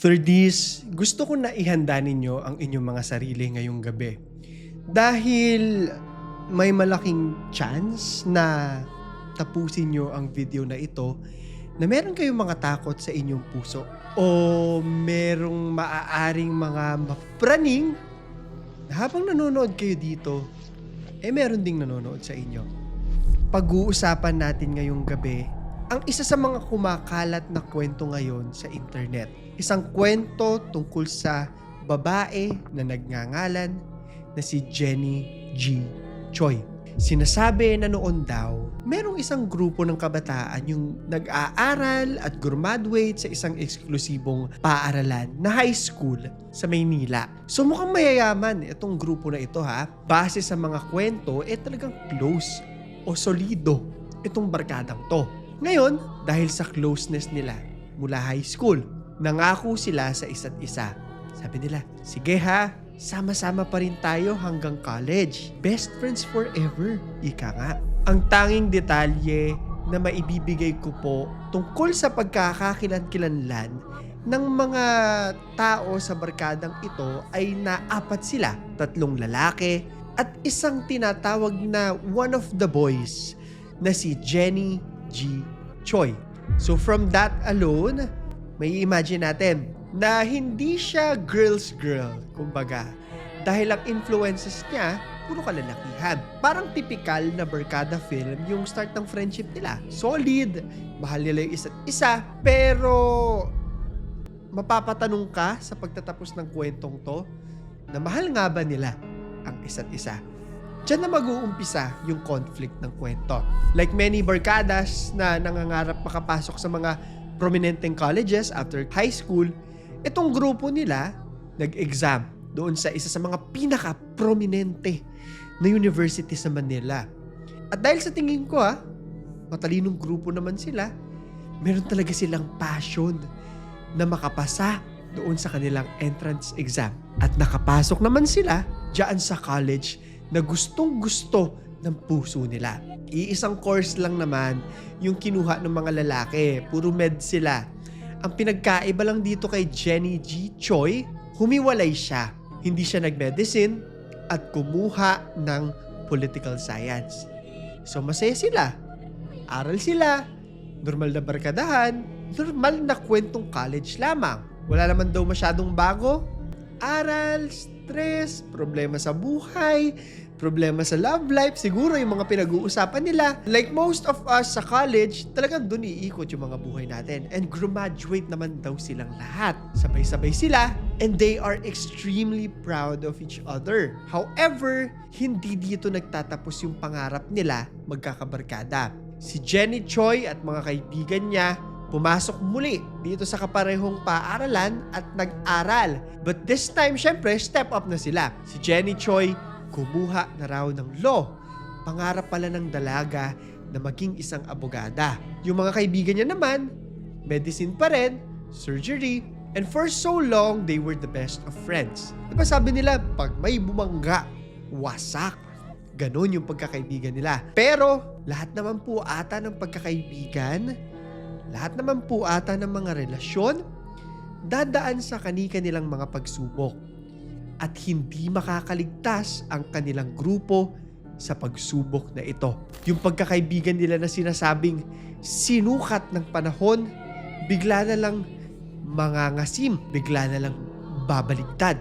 Thirdies, gusto ko na ihanda ninyo ang inyong mga sarili ngayong gabi. Dahil may malaking chance na tapusin nyo ang video na ito na meron kayong mga takot sa inyong puso o merong maaaring mga mapraning habang nanonood kayo dito, eh meron ding nanonood sa inyo. Pag-uusapan natin ngayong gabi ang isa sa mga kumakalat na kwento ngayon sa internet. Isang kwento tungkol sa babae na nagngangalan na si Jenny G. Choi. Sinasabi na noon daw, merong isang grupo ng kabataan yung nag-aaral at graduate sa isang eksklusibong paaralan na high school sa Maynila. So mukhang mayayaman itong grupo na ito ha. Base sa mga kwento, eh talagang close o solido itong barkadang to. Ngayon, dahil sa closeness nila mula high school, nangako sila sa isa't isa. Sabi nila, sige ha, sama-sama pa rin tayo hanggang college. Best friends forever. Ika nga. Ang tanging detalye na maibibigay ko po tungkol sa pagkakakilan-kilanlan ng mga tao sa barkadang ito ay naapat sila. Tatlong lalaki at isang tinatawag na one of the boys na si Jenny G. Choi. So from that alone, may imagine natin na hindi siya girl's girl, kumbaga. Dahil ang influences niya, puro kalalakihan. Parang typical na barkada film yung start ng friendship nila. Solid, mahal nila yung isa't isa, pero mapapatanong ka sa pagtatapos ng kwentong to na mahal nga ba nila ang isa't isa. Diyan na mag-uumpisa yung conflict ng kwento. Like many barkadas na nangangarap makapasok sa mga prominenteng colleges after high school, itong grupo nila nag-exam doon sa isa sa mga pinaka-prominente na university sa Manila. At dahil sa tingin ko ha, matalinong grupo naman sila, meron talaga silang passion na makapasa doon sa kanilang entrance exam. At nakapasok naman sila dyan sa college na gustong gusto ng puso nila. Iisang course lang naman yung kinuha ng mga lalaki. Puro med sila. Ang pinagkaiba lang dito kay Jenny G. Choi, humiwalay siya. Hindi siya nag-medicine at kumuha ng political science. So masaya sila. Aral sila. Normal na barkadahan. Normal na kwentong college lamang. Wala naman daw masyadong bago. Aral, stress, problema sa buhay, problema sa love life, siguro yung mga pinag-uusapan nila. Like most of us sa college, talagang dun iikot yung mga buhay natin. And graduate naman daw silang lahat. Sabay-sabay sila and they are extremely proud of each other. However, hindi dito nagtatapos yung pangarap nila magkakabarkada. Si Jenny Choi at mga kaibigan niya pumasok muli dito sa kaparehong paaralan at nag-aral. But this time, syempre, step up na sila. Si Jenny Choi kumuha na raw ng law. Pangarap pala ng dalaga na maging isang abogada. Yung mga kaibigan niya naman, medicine pa rin, surgery, and for so long, they were the best of friends. Diba sabi nila, pag may bumangga, wasak. Ganon yung pagkakaibigan nila. Pero, lahat naman po ata ng pagkakaibigan, lahat naman po ata ng mga relasyon, dadaan sa kanika nilang mga pagsubok at hindi makakaligtas ang kanilang grupo sa pagsubok na ito. Yung pagkakaibigan nila na sinasabing sinukat ng panahon, bigla na lang mangangasim, bigla na lang babaligtad.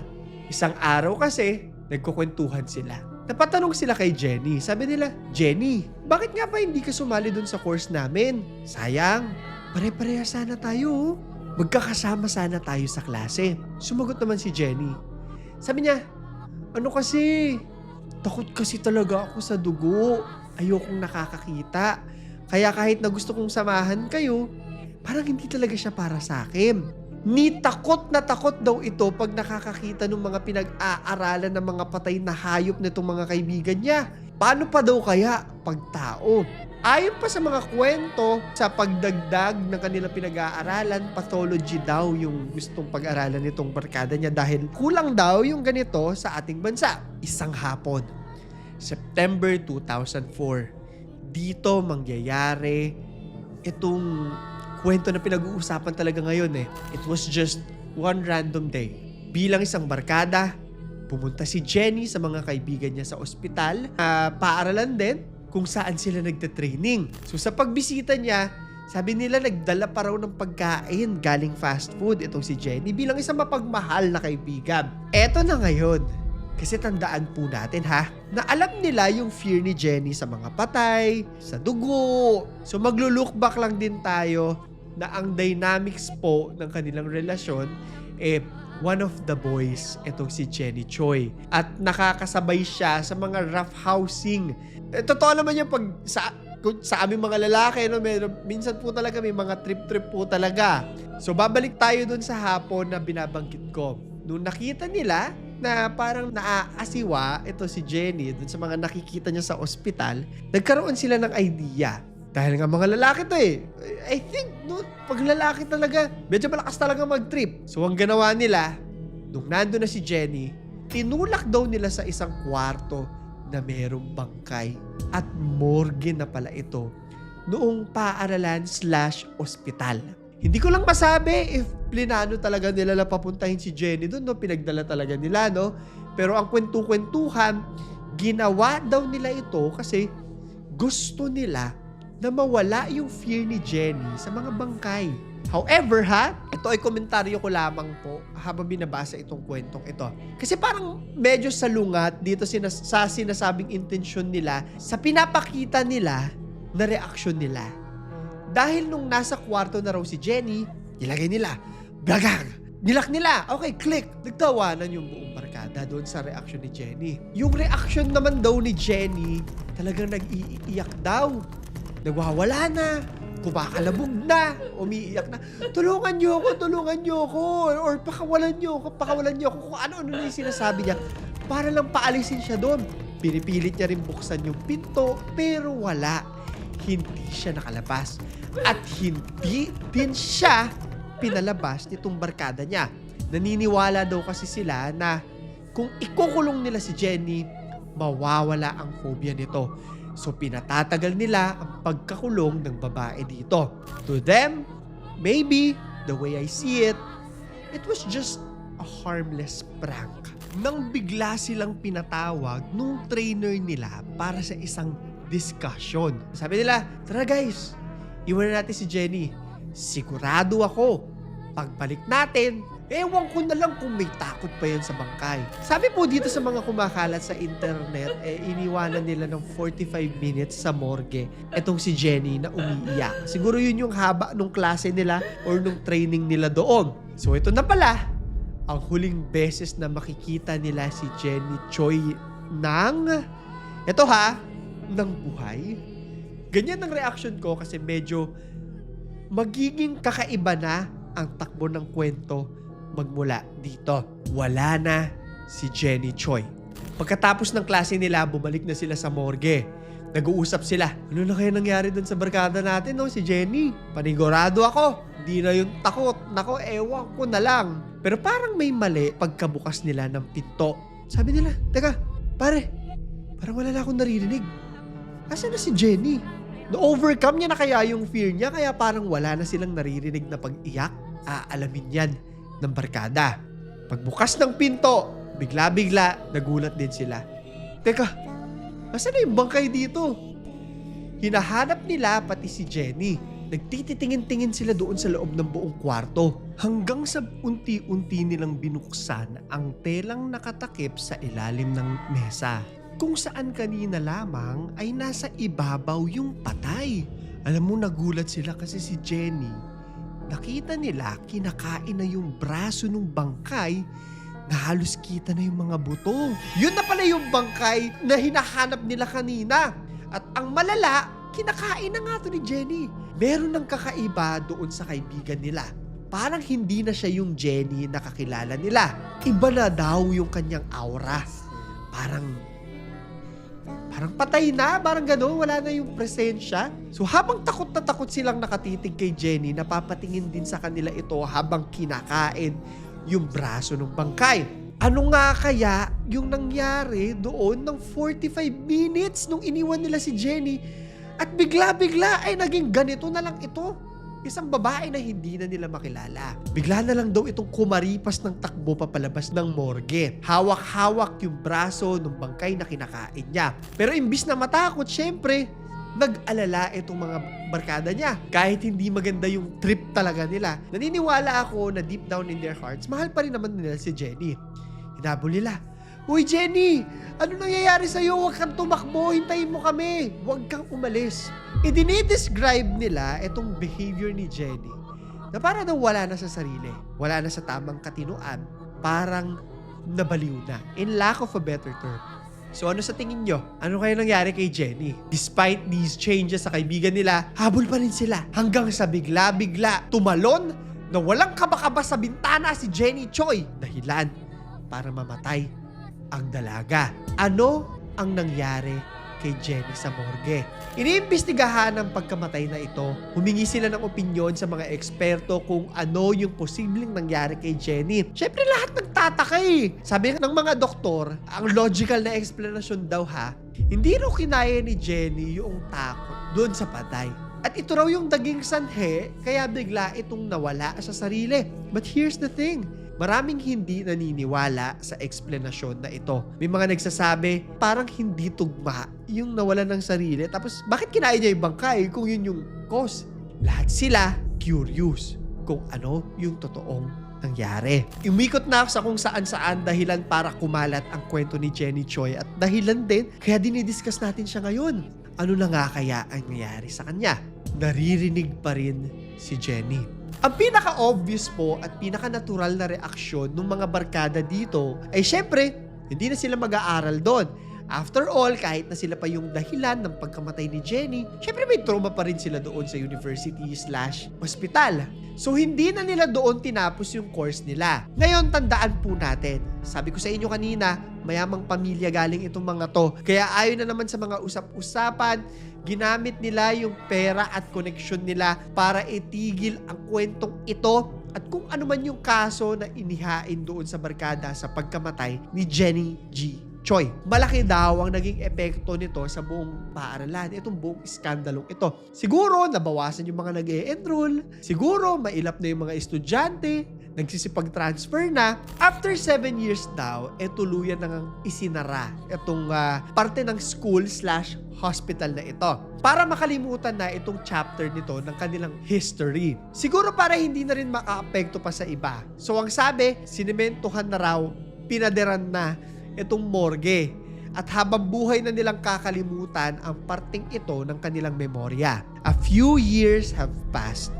Isang araw kasi, nagkukwentuhan sila. Napatanong sila kay Jenny. Sabi nila, Jenny, bakit nga pa hindi ka sumali dun sa course namin? Sayang, pare-pareha sana tayo. oh. Magkakasama sana tayo sa klase. Sumagot naman si Jenny. Sabi niya, ano kasi, takot kasi talaga ako sa dugo. Ayokong nakakakita. Kaya kahit na gusto kong samahan kayo, parang hindi talaga siya para sa akin. Ni takot na takot daw ito pag nakakakita ng mga pinag-aaralan ng mga patay na hayop nitong mga kaibigan niya. Paano pa daw kaya pag tao? Ayon pa sa mga kwento, sa pagdagdag ng kanilang pinag-aaralan, pathology daw yung gustong pag-aralan nitong barkada niya dahil kulang daw yung ganito sa ating bansa. Isang hapon, September 2004, dito mangyayari itong kwento na pinag-uusapan talaga ngayon eh. It was just one random day, bilang isang barkada, pumunta si Jenny sa mga kaibigan niya sa ospital, ah, paaralan din kung saan sila nagte-training. So sa pagbisita niya, sabi nila nagdala pa raw ng pagkain galing fast food itong si Jenny bilang isang mapagmahal na kaibigan. Eto na ngayon. Kasi tandaan po natin ha, na alam nila yung fear ni Jenny sa mga patay, sa dugo. So maglo-look back lang din tayo na ang dynamics po ng kanilang relasyon eh one of the boys itong si Jenny Choi at nakakasabay siya sa mga rough housing. Eh, totoo naman yung pag sa sa aming mga lalaki no meron minsan po talaga may mga trip-trip po talaga. So babalik tayo dun sa hapon na binabanggit ko. Nung nakita nila na parang naaasiwa ito si Jenny dun sa mga nakikita niya sa ospital, nagkaroon sila ng idea. Dahil nga mga lalaki to eh. I think, no, pag lalaki talaga, medyo malakas talaga mag-trip. So ang ginawa nila, nung nando na si Jenny, tinulak daw nila sa isang kwarto na merong bangkay. At morgue na pala ito noong paaralan slash ospital. Hindi ko lang masabi if plinano talaga nila na papuntahin si Jenny doon, no? Pinagdala talaga nila, no? Pero ang kwentu-kwentuhan, ginawa daw nila ito kasi gusto nila na mawala yung fear ni Jenny sa mga bangkay. However ha, ito ay komentaryo ko lamang po habang binabasa itong kwentong ito. Kasi parang medyo salungat dito sinas- sa sinasabing intensyon nila sa pinapakita nila na reaksyon nila. Dahil nung nasa kwarto na raw si Jenny, nilagay nila, blagag! Nilak nila, okay, click. Nagtawanan yung buong barkada doon sa reaksyon ni Jenny. Yung reaksyon naman daw ni Jenny, talagang nag-iiyak daw. Nagwawala na, kumakalabog na, umiiyak na. Tulungan niyo ako, tulungan niyo ako, or pakawalan niyo ako, pakawalan niyo ako, kung ano-ano na yung sinasabi niya. Para lang paalisin siya doon. Pinipilit niya rin buksan yung pinto, pero wala. Hindi siya nakalabas. At hindi din siya pinalabas nitong barkada niya. Naniniwala daw kasi sila na kung ikukulong nila si Jenny, mawawala ang phobia nito. So pinatatagal nila ang pagkakulong ng babae dito. To them, maybe, the way I see it, it was just a harmless prank. Nang bigla silang pinatawag nung trainer nila para sa isang discussion. Sabi nila, tara guys, iwan na natin si Jenny. Sigurado ako, pagbalik natin, ewan ko na lang kung may takot pa yan sa bangkay. Sabi po dito sa mga kumakalat sa internet, eh, iniwanan nila ng 45 minutes sa morgue etong si Jenny na umiiyak. Siguro yun yung haba nung klase nila or nung training nila doon. So ito na pala, ang huling beses na makikita nila si Jenny Choi ng, ito ha, ng buhay. Ganyan ang reaction ko kasi medyo magiging kakaiba na ang takbo ng kwento magmula dito. Wala na si Jenny Choi. Pagkatapos ng klase nila, bumalik na sila sa morgue. Nag-uusap sila. Ano na kaya nangyari dun sa barkada natin, no? Si Jenny. Panigurado ako. Hindi na yung takot. Nako, ewan ko na lang. Pero parang may mali pagkabukas nila ng pinto. Sabi nila, Teka, pare, parang wala na akong naririnig. Asa na si Jenny? Na-overcome niya na kaya yung fear niya kaya parang wala na silang naririnig na pag-iyak? Aalamin yan ng barkada. Pagbukas ng pinto, bigla-bigla, nagulat din sila. Teka, asa na yung bangkay dito? Hinahanap nila pati si Jenny. Nagtititingin-tingin sila doon sa loob ng buong kwarto. Hanggang sa unti-unti nilang binuksan ang telang nakatakip sa ilalim ng mesa. Kung saan kanina lamang ay nasa ibabaw yung patay. Alam mo, nagulat sila kasi si Jenny nakita nila kinakain na yung braso ng bangkay na halos kita na yung mga buto. Yun na pala yung bangkay na hinahanap nila kanina. At ang malala, kinakain na nga to ni Jenny. Meron ng kakaiba doon sa kaibigan nila. Parang hindi na siya yung Jenny na kakilala nila. Iba na daw yung kanyang aura. Parang Parang patay na, parang gano'n, wala na yung presensya. So habang takot na takot silang nakatitig kay Jenny, napapatingin din sa kanila ito habang kinakain yung braso ng bangkay. Ano nga kaya yung nangyari doon ng 45 minutes nung iniwan nila si Jenny at bigla-bigla ay naging ganito na lang ito? Isang babae na hindi na nila makilala. Bigla na lang daw itong kumaripas ng takbo papalabas ng morgue. Hawak-hawak yung braso ng bangkay na kinakain niya. Pero imbis na matakot, syempre, nag-alala itong mga barkada niya. Kahit hindi maganda yung trip talaga nila, naniniwala ako na deep down in their hearts, mahal pa rin naman nila si Jenny. Hinabol nila, Uy Jenny, ano nangyayari sa'yo? Huwag kang tumakbo, hintayin mo kami. Huwag kang umalis. Idinidescribe nila itong behavior ni Jenny na para daw wala na sa sarili, wala na sa tamang katinuan, parang nabaliw na, in lack of a better term. So ano sa tingin nyo? Ano kaya nangyari kay Jenny? Despite these changes sa kaibigan nila, habol pa rin sila. Hanggang sa bigla-bigla, tumalon na walang kabakaba sa bintana si Jenny Choi. Dahilan para mamatay ang dalaga. Ano ang nangyari kay Jenny sa morgue? Iniimbestigahan ang pagkamatay na ito. Humingi sila ng opinyon sa mga eksperto kung ano yung posibleng nangyari kay Jenny. Siyempre lahat nagtataka. Sabi ng mga doktor, ang logical na explanation daw ha, hindi raw kinaya ni Jenny yung takot doon sa patay. At ito raw yung daging sanhe, kaya bigla itong nawala sa sarili. But here's the thing, maraming hindi naniniwala sa explanasyon na ito. May mga nagsasabi, parang hindi tugma yung nawala ng sarili. Tapos, bakit kinaya niya yung bangkay kung yun yung cause? Lahat sila curious kung ano yung totoong nangyari. Umikot na sa kung saan-saan dahilan para kumalat ang kwento ni Jenny Choi at dahilan din kaya dinidiscuss natin siya ngayon. Ano na nga kaya ang nangyari sa kanya? Naririnig pa rin si Jenny. Ang pinaka-obvious po at pinaka-natural na reaksyon ng mga barkada dito ay syempre, hindi na sila mag-aaral doon. After all, kahit na sila pa yung dahilan ng pagkamatay ni Jenny, syempre may trauma pa rin sila doon sa university slash hospital. So hindi na nila doon tinapos yung course nila. Ngayon, tandaan po natin. Sabi ko sa inyo kanina, mayamang pamilya galing itong mga to. Kaya ayon na naman sa mga usap-usapan, ginamit nila yung pera at koneksyon nila para itigil ang kwentong ito at kung ano man yung kaso na inihain doon sa barkada sa pagkamatay ni Jenny G. Choi. Malaki daw ang naging epekto nito sa buong paaralan, itong buong iskandalong ito. Siguro, nabawasan yung mga nag enroll Siguro, mailap na yung mga estudyante, nagsisipag-transfer na. After 7 years daw, e tuluyan nang isinara itong ah, parte ng school slash hospital na ito. Para makalimutan na itong chapter nito ng kanilang history. Siguro para hindi na rin makaapekto pa sa iba. So ang sabi, sinementohan na raw, pinaderan na itong morgue. At habang buhay na nilang kakalimutan ang parting ito ng kanilang memorya. A few years have passed.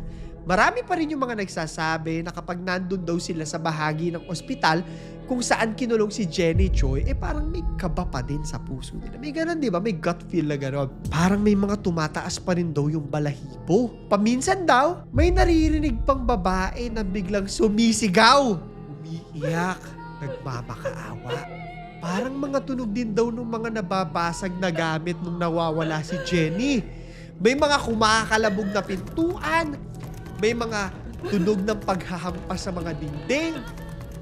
Marami pa rin yung mga nagsasabi na kapag nandun daw sila sa bahagi ng ospital kung saan kinulong si Jenny Choi, eh parang may kaba pa din sa puso nila. May ganun, di ba? May gut feel na ganun. Parang may mga tumataas pa rin daw yung balahibo. Paminsan daw, may naririnig pang babae na biglang sumisigaw. Umiiyak, nagmamakaawa. Parang mga tunog din daw ng mga nababasag na gamit nung nawawala si Jenny. May mga kumakalabog na pintuan. May mga tunog ng paghahampas sa mga dingding.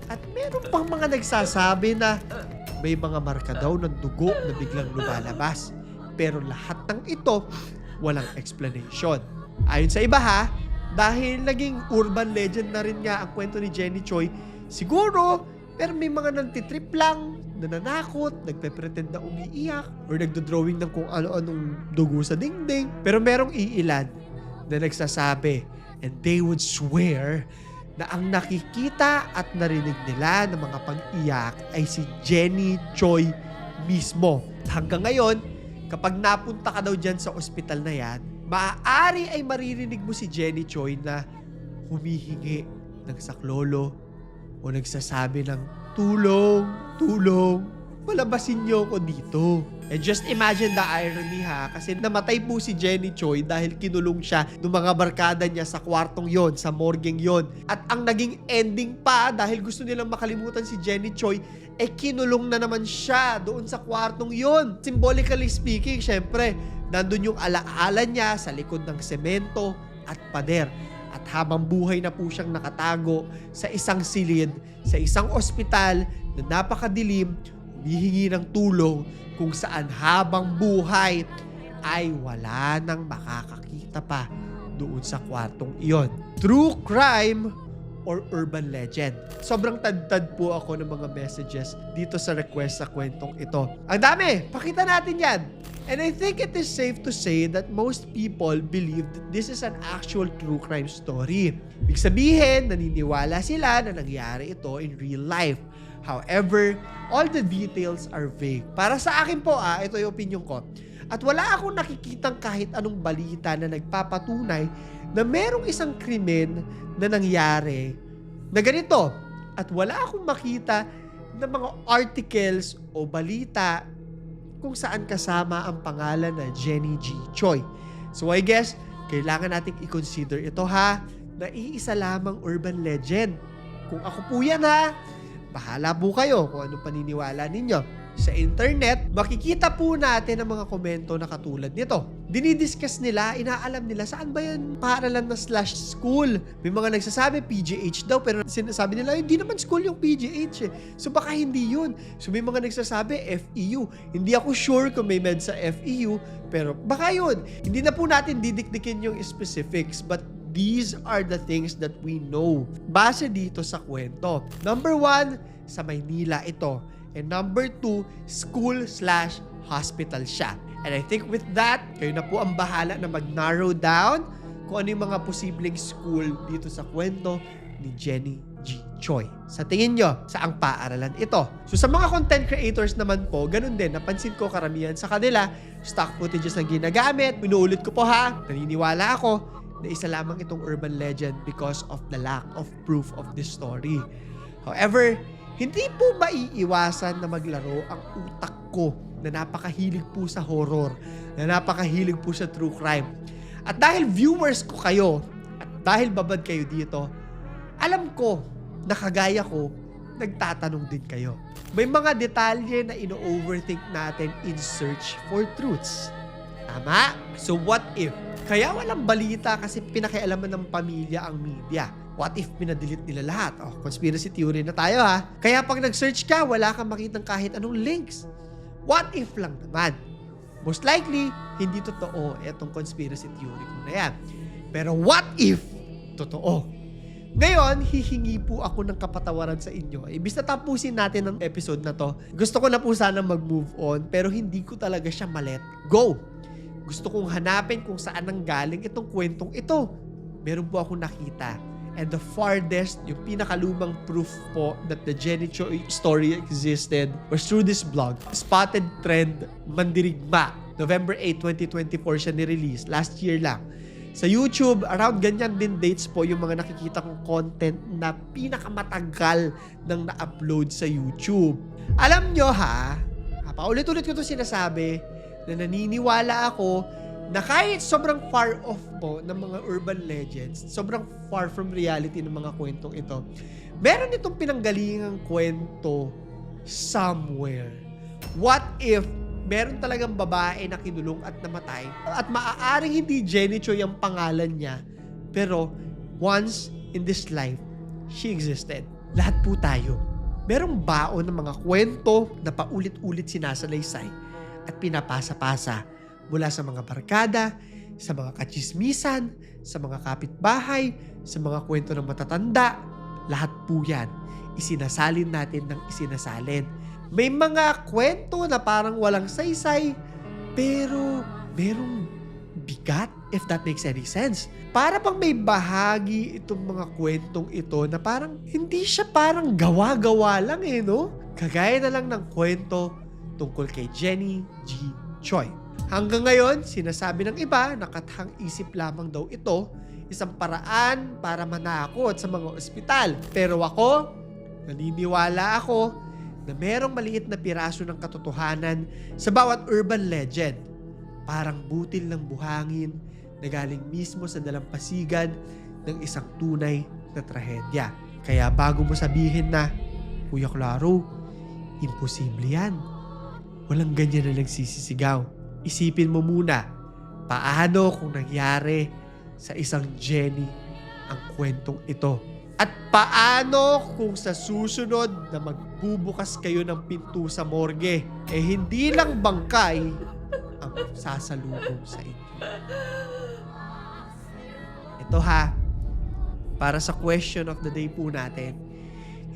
At meron pang mga nagsasabi na may mga marka daw ng dugo na biglang lumalabas. Pero lahat ng ito, walang explanation. Ayon sa iba ha, dahil naging urban legend na rin nga ang kwento ni Jenny Choi, siguro, pero may mga nantitrip lang, nananakot, nagpe-pretend na umiiyak, or nagdo-drawing ng kung ano-anong dugo sa dingding. Pero merong iilan na nagsasabi, and they would swear na ang nakikita at narinig nila ng mga pag-iyak ay si Jenny Choi mismo. Hanggang ngayon, kapag napunta ka daw dyan sa ospital na yan, maaari ay maririnig mo si Jenny Choi na humihingi ng saklolo o nagsasabi ng tulong, tulong, palabasin niyo ako dito. And just imagine the irony ha, kasi namatay po si Jenny Choi dahil kinulong siya ng mga barkada niya sa kwartong yon, sa morgeng yon. At ang naging ending pa, dahil gusto nilang makalimutan si Jenny Choi, eh kinulong na naman siya doon sa kwartong yon. Symbolically speaking, syempre, nandun yung alaala niya sa likod ng semento at pader. At habang buhay na po siyang nakatago sa isang silid, sa isang ospital na napakadilim, humihingi ng tulong kung saan habang buhay ay wala nang makakakita pa doon sa kwartong iyon. True crime or urban legend. Sobrang tad-tad po ako ng mga messages dito sa request sa kwentong ito. Ang dami! Pakita natin yan! And I think it is safe to say that most people believe that this is an actual true crime story. Ibig sabihin, naniniwala sila na nangyari ito in real life. However, all the details are vague. Para sa akin po, ah, ito yung opinion ko. At wala akong nakikitang kahit anong balita na nagpapatunay na merong isang krimen na nangyari na ganito. At wala akong makita ng mga articles o balita kung saan kasama ang pangalan na Jenny G. Choi. So I guess, kailangan nating i-consider ito ha, na iisa lamang urban legend. Kung ako po yan ha, bahala po kayo kung anong paniniwala ninyo. Sa internet, makikita po natin ang mga komento na katulad nito. Dinidiscuss nila, inaalam nila saan ba yan paaralan na slash school. May mga nagsasabi PGH daw pero sinasabi nila hindi naman school yung PGH eh. So baka hindi yun. So may mga nagsasabi FEU. Hindi ako sure kung may med sa FEU pero baka yun. Hindi na po natin didikdikin yung specifics but these are the things that we know base dito sa kwento. Number one, sa Maynila ito. And number two, school slash hospital siya. And I think with that, kayo na po ang bahala na mag-narrow down kung ano yung mga posibleng school dito sa kwento ni Jenny G. Choi. Sa tingin nyo, saang paaralan ito? So sa mga content creators naman po, ganun din, napansin ko karamihan sa kanila, stock footages ang ginagamit, pinuulit ko po ha, naniniwala ako na isa lamang itong urban legend because of the lack of proof of this story. However, hindi po maiiwasan na maglaro ang utak ko na napakahilig po sa horror, na napakahilig po sa true crime. At dahil viewers ko kayo, at dahil babad kayo dito, alam ko na kagaya ko, nagtatanong din kayo. May mga detalye na ino-overthink natin in search for truths. Tama? So what if? Kaya walang balita kasi pinakialaman ng pamilya ang media. What if pinadelete nila lahat? Oh, conspiracy theory na tayo ha. Kaya pag nag-search ka, wala kang makitang kahit anong links. What if lang naman? Most likely, hindi totoo itong conspiracy theory ko na yan. Pero what if totoo? Ngayon, hihingi po ako ng kapatawaran sa inyo. Ibis na tapusin natin ang episode na to, gusto ko na po sana mag-move on, pero hindi ko talaga siya malet go. Gusto kong hanapin kung saan nang galing itong kwentong ito. Meron po akong nakita. And the farthest, yung pinakalumang proof po that the Jenny Choi story existed was through this blog, Spotted Trend Mandirigma. November 8, 2024 siya ni-release. Last year lang. Sa YouTube, around ganyan din dates po yung mga nakikita kong content na pinakamatagal nang na-upload sa YouTube. Alam nyo ha, ha, paulit-ulit ko to sinasabi na naniniwala ako na kahit sobrang far off po ng mga urban legends, sobrang far from reality ng mga kwentong ito, meron itong pinanggalingang kwento somewhere. What if meron talagang babae na kinulong at namatay at maaaring hindi Jenny Choi ang pangalan niya pero once in this life, she existed. Lahat po tayo. Merong baon ng mga kwento na paulit-ulit sinasalaysay at pinapasa-pasa mula sa mga barkada, sa mga kachismisan, sa mga kapitbahay, sa mga kwento ng matatanda. Lahat po yan, isinasalin natin ng isinasalin. May mga kwento na parang walang saysay, pero merong bigat, if that makes any sense. Para bang may bahagi itong mga kwentong ito na parang hindi siya parang gawa-gawa lang eh, no? Kagaya na lang ng kwento tungkol kay Jenny G. Choi. Hanggang ngayon, sinasabi ng iba na kathang isip lamang daw ito, isang paraan para manakot sa mga ospital. Pero ako, naniniwala ako na merong maliit na piraso ng katotohanan sa bawat urban legend. Parang butil ng buhangin na galing mismo sa dalampasigan ng isang tunay na trahedya. Kaya bago mo sabihin na, Kuya Claro, imposible yan. Walang ganyan na nagsisisigaw. Isipin mo muna, paano kung nangyari sa isang Jenny ang kwentong ito? At paano kung sa susunod na magbubukas kayo ng pinto sa morgue, eh hindi lang bangkay ang sasalubong sa inyo. Ito ha, para sa question of the day po natin,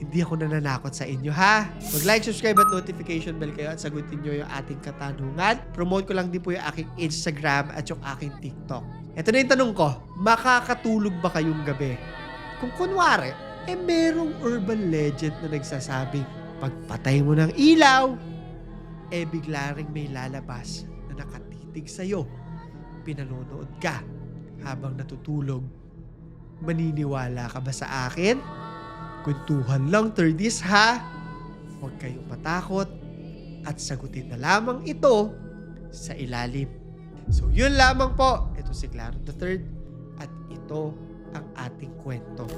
hindi ako nananakot sa inyo ha. Mag-like, subscribe at notification bell kayo at sagutin nyo yung ating katanungan. Promote ko lang din po yung aking Instagram at yung aking TikTok. Ito na yung tanong ko, makakatulog ba kayong gabi? Kung kunwari, eh merong urban legend na nagsasabing, pagpatay mo ng ilaw, eh bigla ring may lalabas na nakatitig sa'yo. Pinanonood ka habang natutulog. Maniniwala ka ba sa akin? Kwentuhan lang, 30s ha? Huwag kayong matakot at sagutin na lamang ito sa ilalim. So yun lamang po. Ito si Claro the Third at ito ang ating kwento.